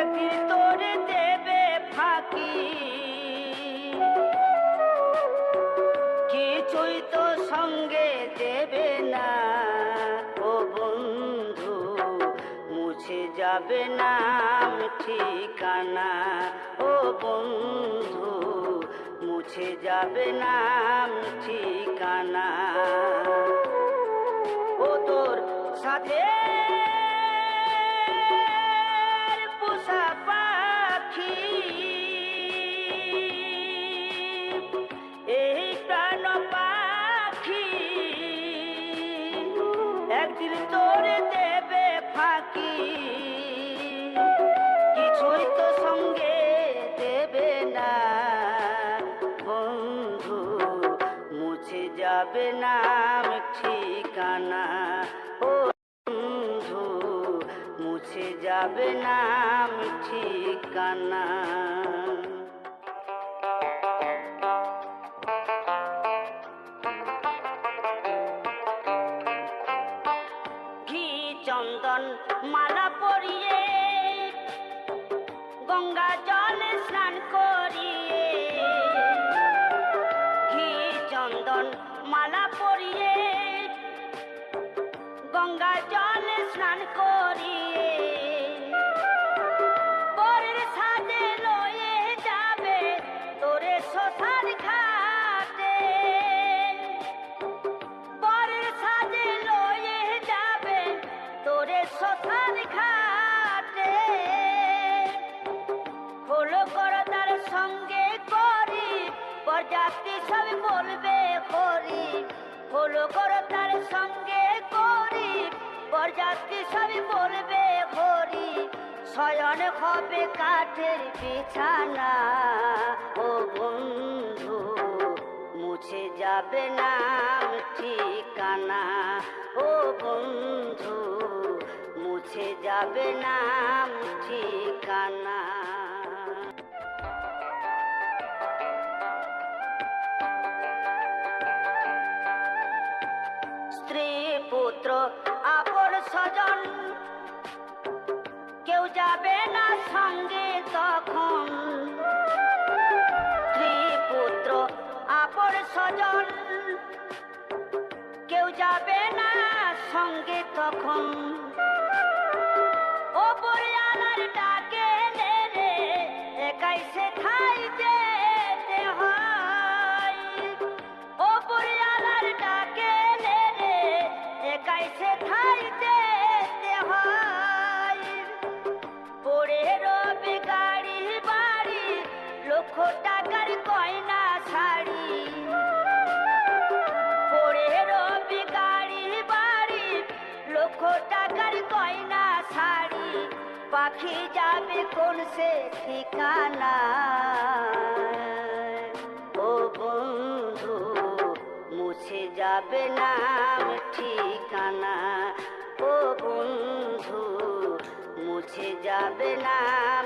একই তোর দেবে ফাঁকি। সঙ্গে দেবে না। মুছে যাবে নাম ঠিকানা। ও বন্ধু, মুছে যাবে নাম ঠিকানা। একদিন তোরে দেবে ফাঁকি। কিছুই তো সঙ্গে দেবে না। বন্ধু, মুছে যাবে নাম ঠিকানা। ও বন্ধু, মুছে যাবে নাম ঠিকানা। চন্দন মালা পরিয়ে গঙ্গা জলে স্নান করিয়ে ঘি চন্দন মালা পরিয়ে গঙ্গা জলে প্রজাতি সব বলবে করি হলো করো তার সঙ্গে করি। প্রজাতি সব বলবে করি শয়ন হবে কাঠের বিছানা। ও বন্ধু, মুছে যাবে নাম ঠিকানা। ও বন্ধু, মুছে যাবে নাম ঠিকানা। পুত্র আপন স্বজন। কেউ যাবে না সঙ্গে তখন। স্ত্রী পুত্র আপন স্বজন। কেউ যাবে না সঙ্গে তখন। পাখি যাবে কোন সে ঠিকানা ও বন্ধু, মুছে যাবে নাম ঠিকানা। ও বন্ধু, মুছে যাবে ঠিক